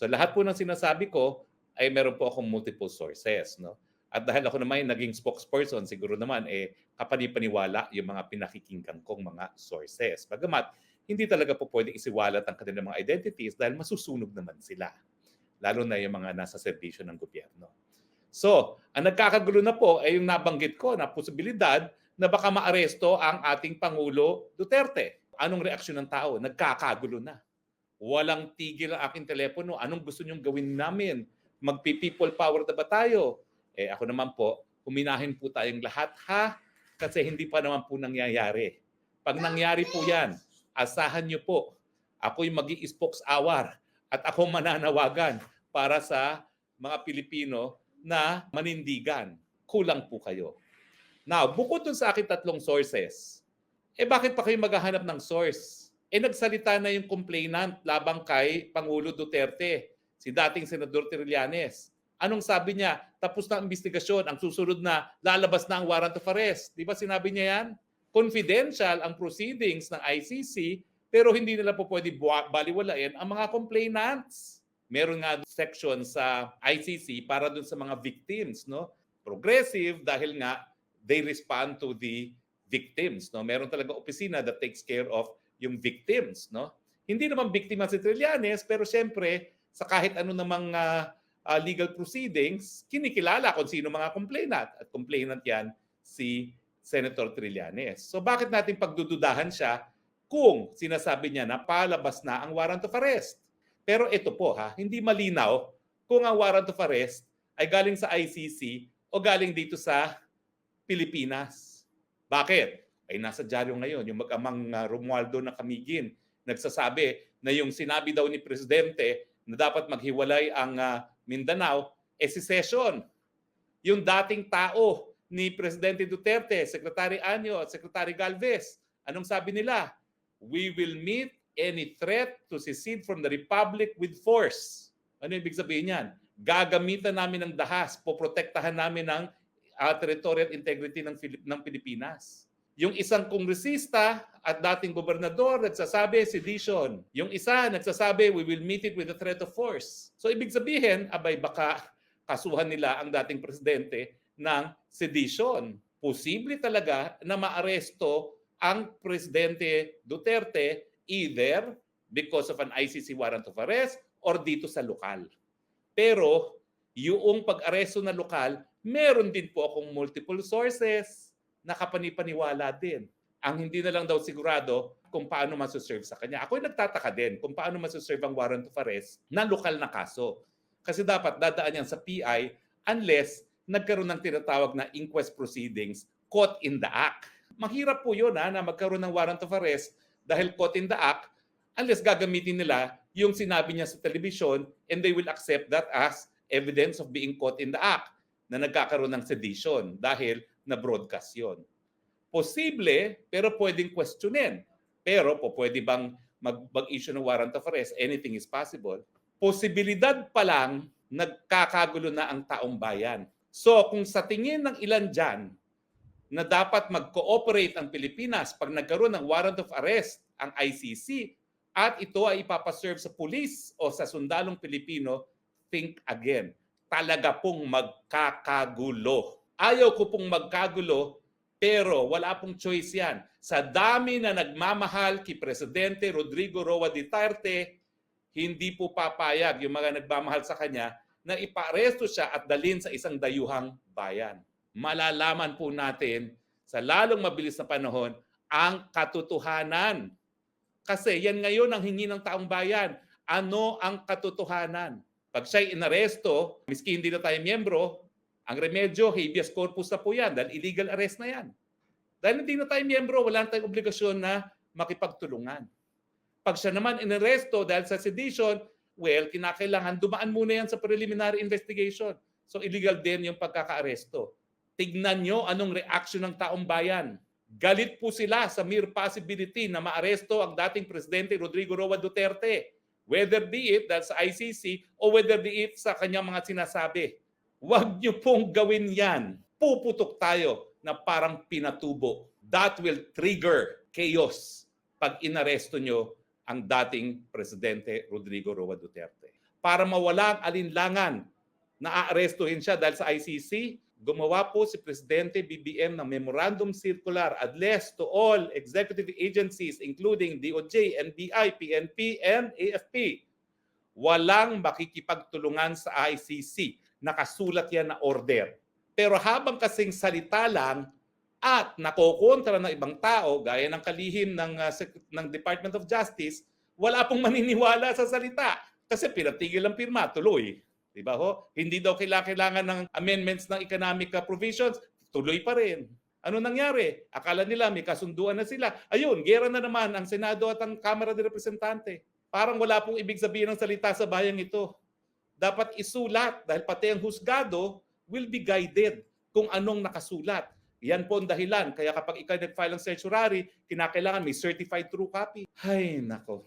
So lahat po ng sinasabi ko ay meron po akong multiple sources, no? At dahil ako naman naging spokesperson, siguro naman eh kapanipaniwala yung mga pinakikinggan kong mga sources. Bagamat hindi talaga po pwede isiwalat ang kanilang mga identities dahil masusunog naman sila. Lalo na yung mga nasa serbisyo ng gobyerno. So, ang nagkakagulo na po ay yung nabanggit ko na posibilidad na baka maaresto ang ating Pangulo Duterte. Anong reaksyon ng tao? Nagkakagulo na. Walang tigil ang aking telepono. Anong gusto nyong gawin namin? Magpi-people power na ba tayo? Eh ako naman po, huminahin po tayong lahat ha kasi hindi pa naman po nangyayari. Pag nangyari po yan, asahan nyo po, ako yung mag spokes hour at ako mananawagan para sa mga Pilipino na manindigan. Kulang po kayo. Now, bukod dun sa aking tatlong sources, eh bakit pa kayo maghahanap ng source? Eh nagsalita na yung complainant labang kay Pangulo Duterte, si dating Senador Trillanes. Anong sabi niya? Tapos na ang investigasyon, ang susunod na lalabas na ang warrant of arrest. Di ba sinabi niya yan? Confidential ang proceedings ng ICC pero hindi nila po pwede baliwalain ang mga complainants. Meron nga section sa ICC para dun sa mga victims, no? Progressive dahil nga they respond to the victims, no? Meron talaga opisina that takes care of yung victims, no? Hindi naman biktima si Trillanes pero siyempre sa kahit ano namang ah, ah, legal proceedings, kinikilala kung sino mga complainant at complainant yan si Senator Trillanes. So bakit natin pagdududahan siya kung sinasabi niya na palabas na ang warrant of arrest? Pero ito po ha, hindi malinaw kung ang warrant of arrest ay galing sa ICC o galing dito sa Pilipinas. Bakit? Ay nasa dyaryo ngayon yung mag-amang uh, Romualdo na Kamigin nagsasabi na yung sinabi daw ni Presidente na dapat maghiwalay ang uh, Mindanao eh si Session. Yung dating tao ni Presidente Duterte, Secretary Anyo at Secretary Galvez, anong sabi nila? We will meet any threat to secede from the Republic with force. Ano ibig sabihin yan? Gagamitan namin ng dahas, poprotektahan namin ng uh, territorial integrity ng, Filip- ng Pilipinas. Yung isang kongresista at dating gobernador nagsasabi sedition. Yung isa nagsasabi we will meet it with a threat of force. So ibig sabihin, abay baka kasuhan nila ang dating presidente ng sedition. Posible talaga na maaresto ang presidente Duterte either because of an ICC warrant of arrest or dito sa lokal. Pero yung pag-aresto na lokal, meron din po akong multiple sources na kapanipaniwala din. Ang hindi na lang daw sigurado kung paano masaserve sa kanya. Ako'y nagtataka din kung paano masaserve ang warrant of arrest na lokal na kaso. Kasi dapat dadaan yan sa PI unless nagkaroon ng tinatawag na inquest proceedings caught in the act. Mahirap po yun ha, na magkaroon ng warrant of arrest dahil caught in the act unless gagamitin nila yung sinabi niya sa television and they will accept that as evidence of being caught in the act na nagkakaroon ng sedition dahil na-broadcast yun. Posible, pero pwedeng questionin. Pero po pwede bang mag- mag-issue ng warrant of arrest? Anything is possible. Posibilidad pa lang, nagkakagulo na ang taong bayan. So kung sa tingin ng ilan dyan na dapat mag-cooperate ang Pilipinas pag nagkaroon ng warrant of arrest ang ICC at ito ay ipapaserve sa pulis o sa sundalong Pilipino, think again. Talaga pong magkakagulo. Ayaw ko pong magkagulo pero wala pong choice yan. Sa dami na nagmamahal kay Presidente Rodrigo Roa Duterte, hindi po papayag yung mga nagmamahal sa kanya na iparesto siya at dalhin sa isang dayuhang bayan. Malalaman po natin sa lalong mabilis na panahon ang katotohanan. Kasi yan ngayon ang hingi ng taong bayan. Ano ang katotohanan? Pag siya'y inaresto, miski hindi na tayo miyembro, ang remedyo, habeas corpus na po yan dahil illegal arrest na yan. Dahil hindi na tayo miyembro, wala tayong obligasyon na makipagtulungan. Pag siya naman inaresto dahil sa sedition, well, kinakailangan dumaan muna yan sa preliminary investigation. So illegal din yung pagkakaaresto. Tignan nyo anong reaction ng taong bayan. Galit po sila sa mere possibility na maaresto ang dating Presidente Rodrigo Roa Duterte. Whether be it dahil sa ICC o whether be it sa kanyang mga sinasabi. Huwag niyo pong gawin yan. Puputok tayo na parang pinatubo. That will trigger chaos pag inaresto nyo ang dating Presidente Rodrigo Roa Duterte. para mawala ang alinlangan na aarestuhin siya dahil sa ICC, gumawa po si Presidente BBM ng Memorandum Circular addressed to all executive agencies including DOJ, NBI, PNP, and AFP. Walang makikipagtulungan sa ICC. Nakasulat yan na order. Pero habang kasing salita lang at nakokontra ng ibang tao, gaya ng kalihim ng, uh, ng Department of Justice, wala pong maniniwala sa salita. Kasi pinatigil ang pirma, tuloy. Di ba ho? Hindi daw kailangan, ng amendments ng economic uh, provisions, tuloy pa rin. Ano nangyari? Akala nila may kasunduan na sila. Ayun, gera na naman ang Senado at ang Kamara de Representante. Parang wala pong ibig sabihin ng salita sa bayang ito. Dapat isulat dahil pati ang husgado will be guided kung anong nakasulat. Yan po ang dahilan. Kaya kapag ikaw nag-file ng certiorari, kinakailangan may certified true copy. Ay, nako.